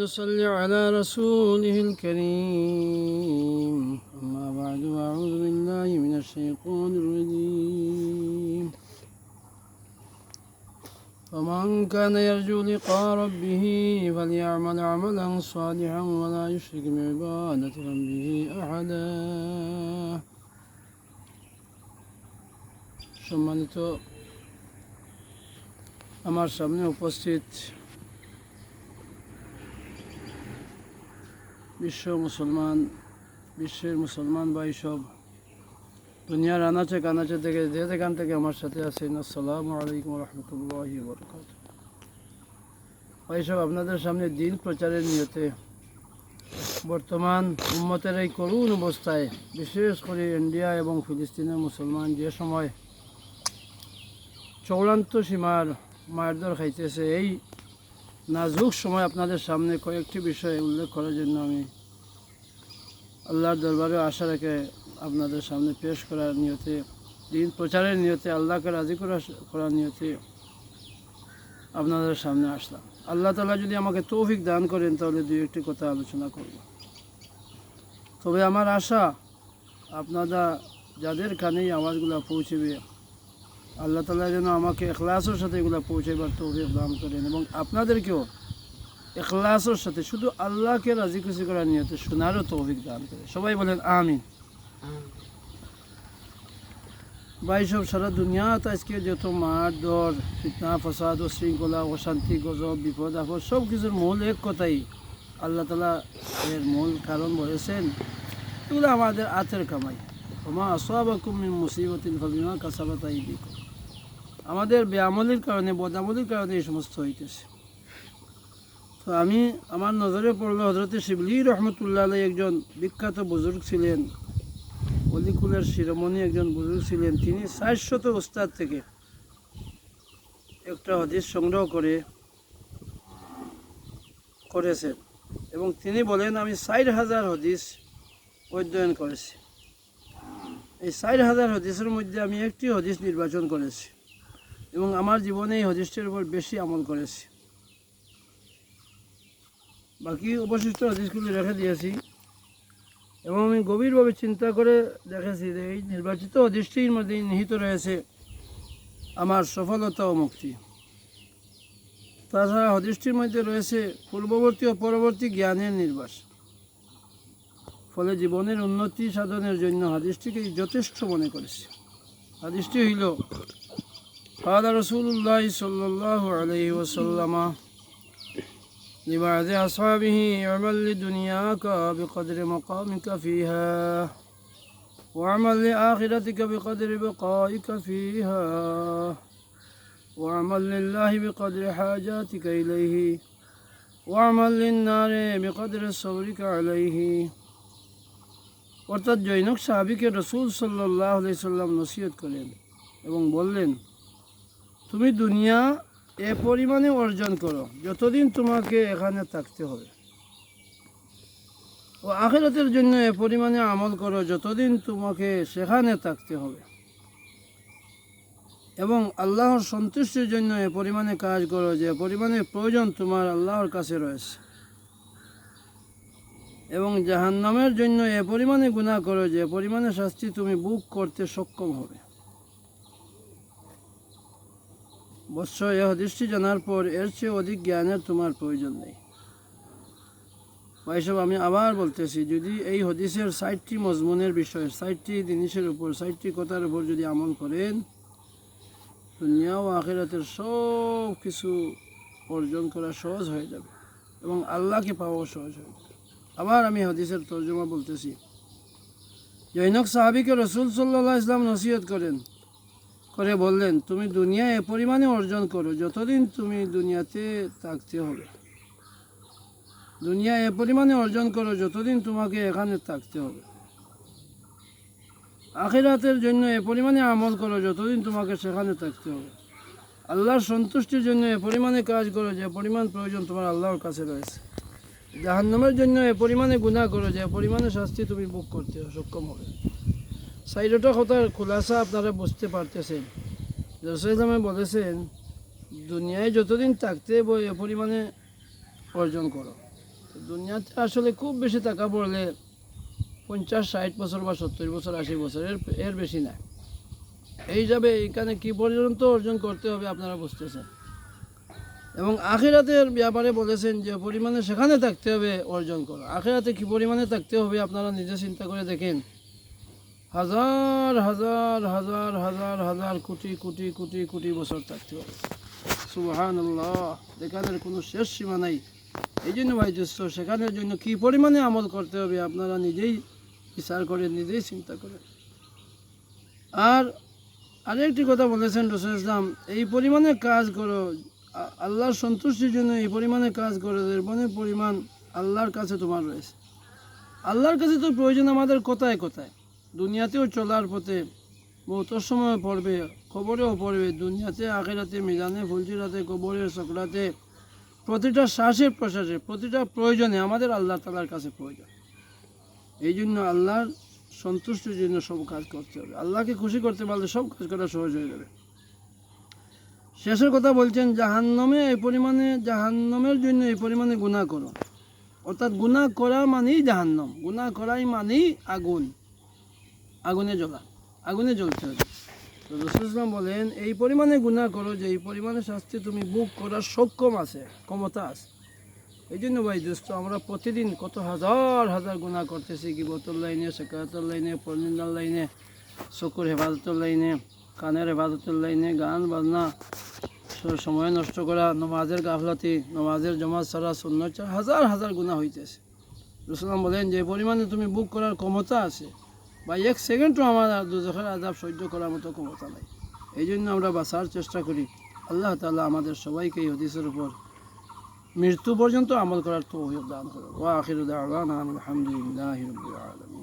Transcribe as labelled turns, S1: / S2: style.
S1: ونصلي على رسوله الكريم أما بعد أعوذ بالله من الشيطان الرجيم فمن كان يرجو لقاء ربه فليعمل عملا صالحا ولا يشرك بعبادة ربه أحدا সম্মানিত আমার সামনে উপস্থিত বিশ্ব মুসলমান, বিশ্বের মুসলমান ভাই সব। দুনিয়ার আনাচে কানাচে থেকে, যে যেখান থেকে আমার সাথে আছেন, আসসালামু আলাইকুম রহমতুল্লাহ বরকাত ভাই সব, আপনাদের সামনে দিন প্রচারের নিয়তে বর্তমান উম্মতের এই করুণ অবস্থায়, বিশেষ করে ইন্ডিয়া এবং ফিলিস্তিনের মুসলমান যে সময় চৌড়ান্ত সীমার মারধর খাইতেছে, এই নাজুক সময় আপনাদের সামনে কয়েকটি বিষয় উল্লেখ করার জন্য আমি আল্লাহর দরবারে আশা রেখে আপনাদের সামনে পেশ করার নিয়তে, দিন প্রচারের নিয়তে, আল্লাহকে রাজি করা, করার নিয়তে আপনাদের সামনে আসলাম। আল্লাহ তালা যদি আমাকে তৌফিক দান করেন, তাহলে দুই একটি কথা আলোচনা করব। তবে আমার আশা, আপনারা যাদের কানেই আওয়াজগুলো পৌঁছবে আল্লাহ তালা যেন আমাকে এখলাসের সাথে এগুলো পৌঁছাবার তৌফিক দান করেন এবং আপনাদেরকেও এখলাসের সাথে শুধু আল্লাহকে রাজি খুশি করার নিয়তে শোনারও তৌফিক দান করে সবাই বলেন, আমিন। ভাই, সব সারা দুনিয়াতে আজকে যত মার দর ফিতনা, ফসাদ ও শৃঙ্খলা অশান্তি, গজব, বিপদ, আপদ সব কিছুর মূল এক কথাই আল্লাহ তালা এর মূল কারণ বলেছেন। এগুলো আমাদের আতের কামাই। ক্ষমা আসবাকুম মিন মুসিবতিন, ফাবিমা কাসাবাত আইদিকুম আমাদের বেআমলির কারণে, বদামলির কারণে এই সমস্ত হইতেছে। তো আমি আমার নজরে পড়ল হজরতে শিবলি রহমতুল্লাহ একজন বিখ্যাত বুজুর্গ ছিলেন, অলিকুলের শিরোমণি একজন বুজুর্গ ছিলেন। তিনি ষাটশত ওস্তাদ থেকে একটা হদিস সংগ্রহ করে করেছেন এবং তিনি বলেন, আমি ষাট হাজার হদিস অধ্যয়ন করেছি। এই ষাট হাজার হদিসের মধ্যে আমি একটি হদিস নির্বাচন করেছি। এবং আমার জীবনে এই হদিসটির উপর বেশি আমল করেছি। বাকি অবশিষ্ট হদিসগুলি রেখে দিয়েছি। এবং আমি গভীরভাবে চিন্তা করে দেখেছি যে এই নির্বাচিত হদিসটির মধ্যে নিহিত রয়েছে আমার সফলতা ও মুক্তি। তাছাড়া হদিসটির মধ্যে রয়েছে পূর্ববর্তী ও পরবর্তী জ্ঞানের নির্বাস। ফলে জীবনের উন্নতি সাধনের জন্য হাদিসটিকে যথেষ্ট মনে করেছে। হাদিসটি হইল قال رسول الله صلى الله عليه وسلم لبعض أصحابه اعمل لدنياك بقدر مقامك فيها واعمل لآخرتك بقدر بقائك فيها واعمل لله بقدر حاجاتك إليه واعمل للنار بقدر صبرك عليه অর্থাৎ জৈনক সাহাবিকে রসুল সাল্লাহ সাল্লাম নসিহত করেন এবং বললেন তুমি দুনিয়া এ পরিমাণে অর্জন করো। যতদিন তোমাকে এখানে থাকতে হবে। ও আখেরাতের জন্য এ পরিমাণে আমল করো, যতদিন তোমাকে সেখানে থাকতে হবে। এবং আল্লাহর সন্তুষ্টির জন্য এ পরিমাণে কাজ করো, যে পরিমাণে প্রয়োজন তোমার আল্লাহর কাছে রয়েছে। এবং জাহান্নামের জন্য এ পরিমাণে গুণা করো, যে পরিমাণে শাস্তি তুমি বুক করতে সক্ষম হবে। বৎস এ হদিসটি জানার পর এর চেয়ে অধিক জ্ঞানের তোমার প্রয়োজন নেই। ভাইসব, আমি আবার বলতেছি, যদি এই হদিসের সাইটটি মজমুনের বিষয়ে সাইটটি জিনিসের উপর সাইটটি কথার উপর যদি আমল করেন, দুনিয়া ও আখেরাতের সব কিছু অর্জন করা সহজ হয়ে যাবে এবং আল্লাহকে পাওয়াও সহজ হয়ে যাবে। আবার আমি হদিসের তর্জমা বলতেছি, জৈনক সাহাবিকে রসুল সাল্লাহ ইসলাম নসিহত করেন করে বললেন, তুমি দুনিয়া এ পরিমাণে অর্জন করো, যতদিন তুমি দুনিয়াতে থাকতে হবে। দুনিয়া এ পরিমাণে অর্জন করো, যতদিন তোমাকে এখানে থাকতে হবে। আখিরাতের জন্য এ পরিমাণে আমল করো, যতদিন তোমাকে সেখানে থাকতে হবে। আল্লাহর সন্তুষ্টির জন্য এ পরিমাণে কাজ করো, যে পরিমাণ প্রয়োজন তোমার আল্লাহর কাছে রয়েছে। জাহান্নামের জন্য এ পরিমাণে গুণা করো, যে পরিমাণে শাস্তি তুমি বুক করতে সক্ষম হবে। সাইডটা কথার খোলাসা আপনারা বুঝতে পারতেছেন। রসুলামে বলেছেন, দুনিয়ায় যতদিন থাকতে বই এ পরিমাণে অর্জন করো। দুনিয়াতে আসলে খুব বেশি টাকা পড়লে পঞ্চাশ, ষাট বছর বা সত্তর বছর, আশি বছর এর এর বেশি না। এই যাবে, এইখানে কি পর্যন্ত অর্জন করতে হবে আপনারা বুঝতেছেন। এবং আখেরাতের ব্যাপারে বলেছেন যে, পরিমাণে সেখানে থাকতে হবে অর্জন করো। আখিরাতে কি পরিমাণে থাকতে হবে আপনারা নিজে চিন্তা করে দেখেন। হাজার হাজার হাজার হাজার হাজার কোটি কোটি কোটি কোটি বছর থাকতে হবে সুবাহান আল্লাহ যেখানের কোনো শেষ সীমা নাই। এই জন্য ভাই দোস্ত সেখানের জন্য কী পরিমাণে আমল করতে হবে আপনারা নিজেই বিচার করে, নিজেই চিন্তা করেন আর আরেকটি কথা বলেছেন রসুল ইসলাম, এই পরিমাণে কাজ করো আল্লাহর সন্তুষ্টির জন্য এই পরিমাণে কাজ করো, এর মনে পরিমাণ আল্লাহর কাছে তোমার রয়েছে। আল্লাহর কাছে তো প্রয়োজন আমাদের কোথায় কোথায়? দুনিয়াতেও চলার পথে বহুত সময় পড়বে খবরেও পড়বে। দুনিয়াতে, আখেরাতে মিলানে ফুলচিরাতে কবরের সকলাতে প্রতিটা শ্বাসের প্রশ্বাসে, প্রতিটা প্রয়োজনে আমাদের আল্লাহ তালার কাছে প্রয়োজন। এই জন্য আল্লাহর সন্তুষ্টির জন্য সব কাজ করতে হবে। আল্লাহকে খুশি করতে পারলে সব কাজ করা সহজ হয়ে যাবে। শেষের কথা বলছেন, জাহান্নমে এই পরিমাণে, জাহান্নমের জন্য এই পরিমাণে গুণা করো। অর্থাৎ গুণা করা মানেই জাহান্নম গুণা করাই মানেই আগুন। আগুনে জ্বলা, আগুনে জ্বলতে হবে। তো রসুল ইসলাম বলেন, এই পরিমাণে গুণা করো যে এই পরিমাণে শাস্তি তুমি বুক করার সক্ষম আছে, ক্ষমতা আছে। এই জন্য ভাই দোস্ত, আমরা প্রতিদিন কত হাজার হাজার গুণা করতেছি কি বোতল লাইনে, সেকাতর লাইনে, পর্নিন্দার লাইনে চকুর হেফাজতের লাইনে, কানের হেফাজতের লাইনে, গান বাজনা সময় নষ্ট করা, নমাজের গাফলাতি, নমাজের জমা ছাড়া শূন্য হাজার হাজার গুণা হইতেছে। রসুলাম বলেন, যে পরিমাণে তুমি বুক করার ক্ষমতা আছে বা এক সেকেন্ডও আমার দুজখের আজাব সহ্য করার মতো ক্ষমতা নাই। এই জন্য আমরা বাঁচার চেষ্টা করি। আল্লাহ তালা আমাদের সবাইকে এই হদিসের উপর মৃত্যু পর্যন্ত আমল করার তো দান করো ওয়া আখিরু আলহামদুলিল্লাহ আলামিন।